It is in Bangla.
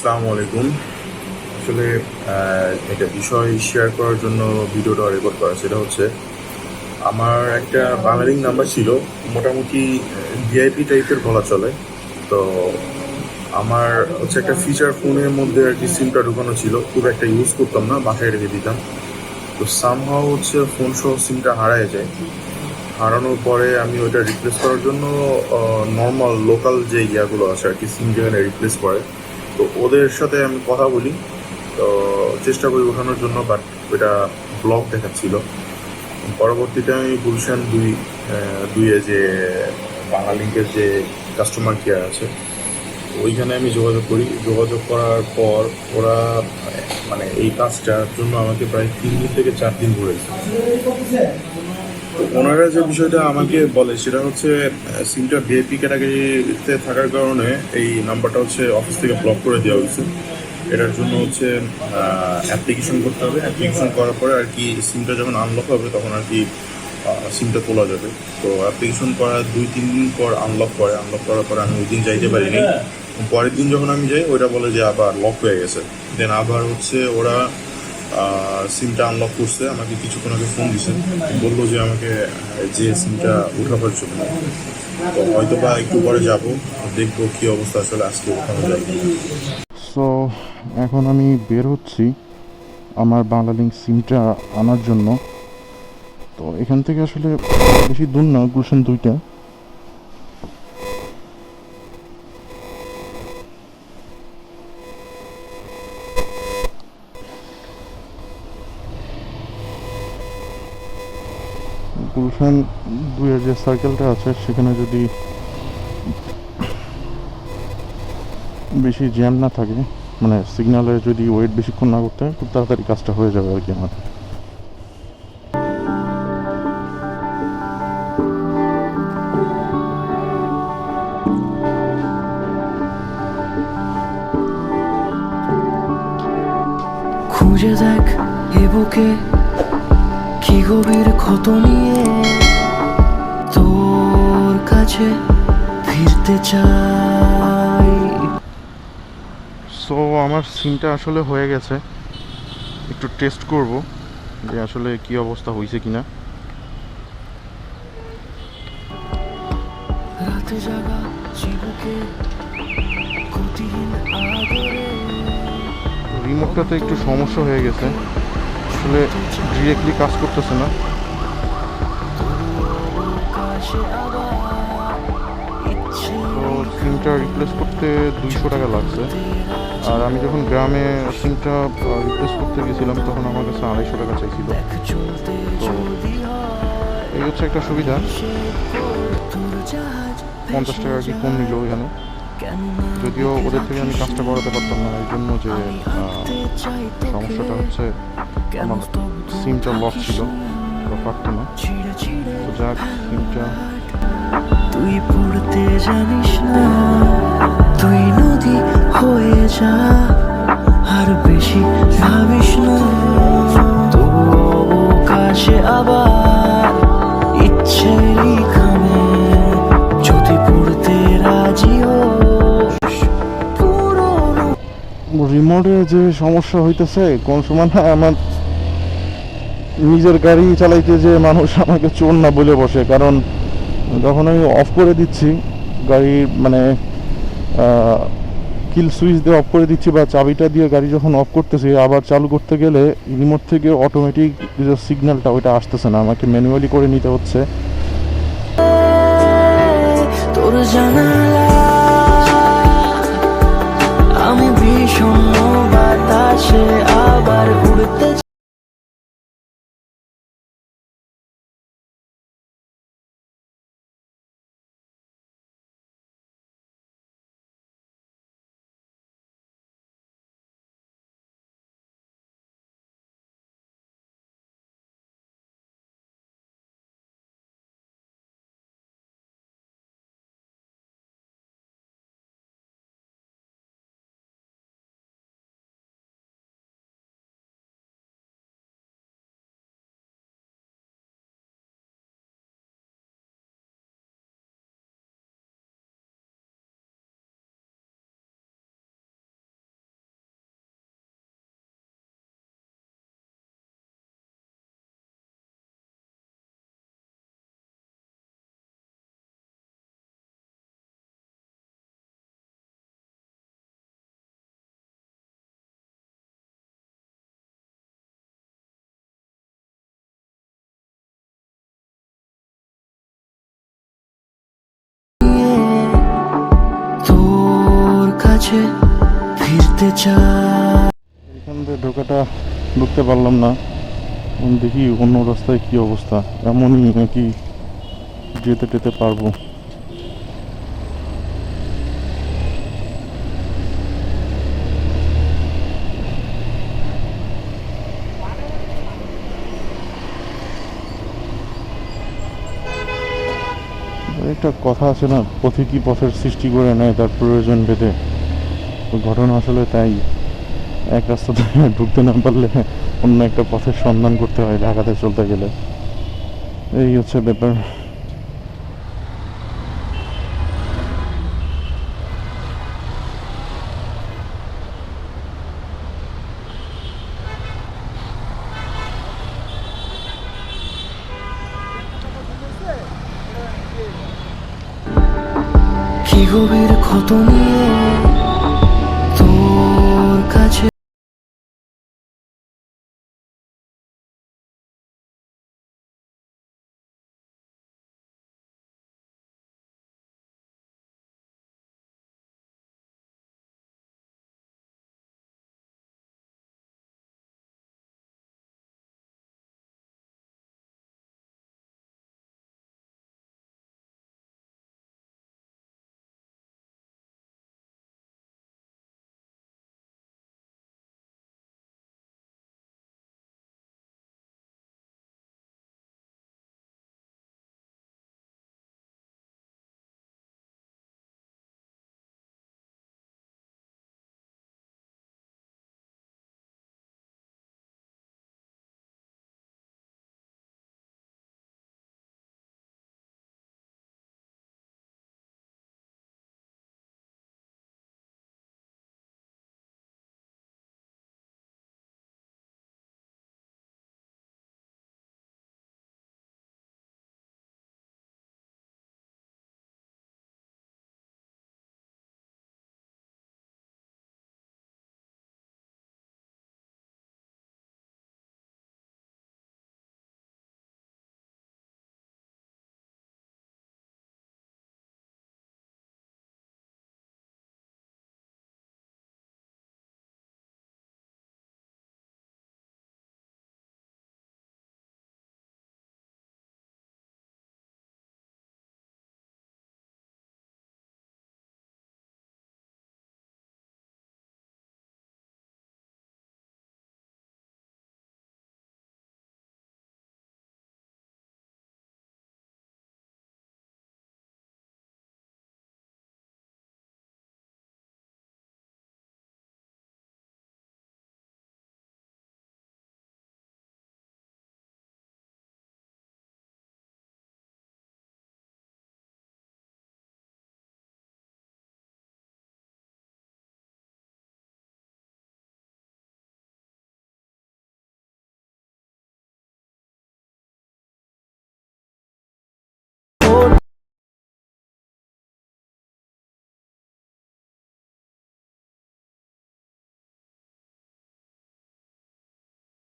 আসসালামু আলাইকুম। আসলে একটা বিষয় শেয়ার করার জন্য ভিডিওটা রেকর্ড করা, সেটা হচ্ছে, আমার একটা বাঙালি নাম্বার ছিল, মোটামুটি ভিআইপি টাইপের বলা চলে। তো আমার হচ্ছে একটা ফিচার ফোনের মধ্যে আর কি সিমটা ঢুকানো ছিল, খুব একটা ইউজ করতাম না, বাসায় রেখে দিতাম। তো সামহাও হচ্ছে ফোন সহ সিমটা হারায় যায়। হারানোর পরে আমি ওইটা রিপ্লেস করার জন্য নর্মাল লোকাল যে ইয়াগুলো আছে আর কি সিম যেখানে রিপ্লেস করে তো ওদের সাথে আমি কথা বলি, তো চেষ্টা করি ওঠানোর জন্য বাট ওইটা ব্লক দেখাচ্ছিল। পরবর্তীতে আমি গুলশান দুই দুইয়ে যে বাঙালিঙ্কের যে কাস্টমার কেয়ার আছে, ওইখানে আমি যোগাযোগ করি। যোগাযোগ করার পর ওরা মানে এই কাজটার জন্য আমাকে প্রায় তিন দিন থেকে চার দিন ঘুরেছে ওনারা যে বিষয়টা আমাকে বলে, সেটা হচ্ছে সিমটা ভিআইপি ক্যাটাগরিতে থাকার কারণে এই নাম্বারটা হচ্ছে অফিস থেকে ব্লক করে দেওয়া হয়েছে। এটার জন্য হচ্ছে অ্যাপ্লিকেশন করতে হবে। অ্যাপ্লিকেশন করার পরে আর কি সিমটা যখন আনলক হবে, তখন আর কি সিমটা তোলা যাবে। তো অ্যাপ্লিকেশন করার দুই, তিন দিন পর আনলক করে আনলক করার পরে আমি ওই দিন যাইতে পারিনি। পরের দিন যখন আমি যাই, ওইটা বলে যে আবার লক হয়ে গেছে। দেন আবার হচ্ছে ওরা সিমটা আনলক করছে, আমাকে কিছুক্ষণ আগে ফোন দিছে। বলল যে আমাকে যে সিমটা উঠাবার জন্য। তো হয়তো বা একটু পরে যাব, দেখব কি অবস্থা আসলে, আজকে ওখানে যাই। সো এখন আমি বের হচ্ছি আমার বাংলালিঙ্ক সিমটা আনার জন্য। তো এখান থেকে আসলে বেশি দূর না, গুলশান দুইটা। গুলশান দুইয়ের যে সার্কেলটা আছে, সেখানে যদি বেশি জ্যাম না থাকে মানে সিগনালে যদি ওয়েট বেশিক্ষণ না করতে হয়, খুব তাড়াতাড়ি কাজটা হয়ে যাবে আর কি আমার। খুঁজে দেখ এ বুকে কি গভীর ক্ষত নিয়ে তোর কাছে ফিরতে চাই? সো আমার সিনটা আসলে হয়ে গেছে। একটু টেস্ট করব যে আসলে কি অবস্থা হয়েছে কিনা। রাতে জাগা গতিহীন রিমোটটাতে একটু সমস্যা হয়ে গেছে। আসলে ডিরেক্টলি কাজ করতেছে না। তো সিমটা রিপ্লেস করতে দুইশো টাকা লাগছে। আর আমি যখন গ্রামে সিমটা রিপ্লেস করতে গেছিলাম, তখন আমার কাছে আড়াইশো টাকা চাইছিল। এই হচ্ছে একটা সুবিধা। পঞ্চাশ টাকা কি কম নিল কেন যদিও ওদের থেকে আমি কাজটা করাতে পারতাম না, এই জন্য যে সমস্যাটা হচ্ছে আমার সিমটা লক ছিল পারতো না। তো যাক, সিমটা তুই পড়তে জানিস না, তুই নদী হয়ে যা, আর বেশি ভাবিস না। রিমোটে যে সমস্যা হইতেছে, কোন সময় না আমার নিজের গাড়ি চালাইতে যে মানুষ আমাকে চোর না বলে বসে, কারণ যখন আমি অফ করে দিচ্ছি, গাড়ি মানে কিল সুইচ দিয়ে অফ করে দিচ্ছি বা চাবিটা দিয়ে গাড়ি যখন অফ করতেছি, আবার চালু করতে গেলে রিমোট থেকে অটোমেটিক যে সিগন্যালটা ওইটা আসতেছে না, আমাকে ম্যানুয়ালি করে নিতে হচ্ছে। জানালা কাছে ফিরতে চাই এখান দিয়ে ঢোকাটা ঢুকতে পারলাম না। দেখি অন্য রাস্তায় কি অবস্থা। এমনই নাকি যেতে টেতে পারব। একটা কথা আছে না, পথে কি পথের সৃষ্টি করে নেয় তার প্রয়োজন ভেদে? ঘটনা আসলে তাই। এক রাস্তা থেকে ঢুকতে না পারলে অন্য একটা পথের সন্ধান করতে হয় ঢাকাতে চলতে গেলে। এই হচ্ছে ব্যাপার। কি গভীর ক্ষত নিয়ে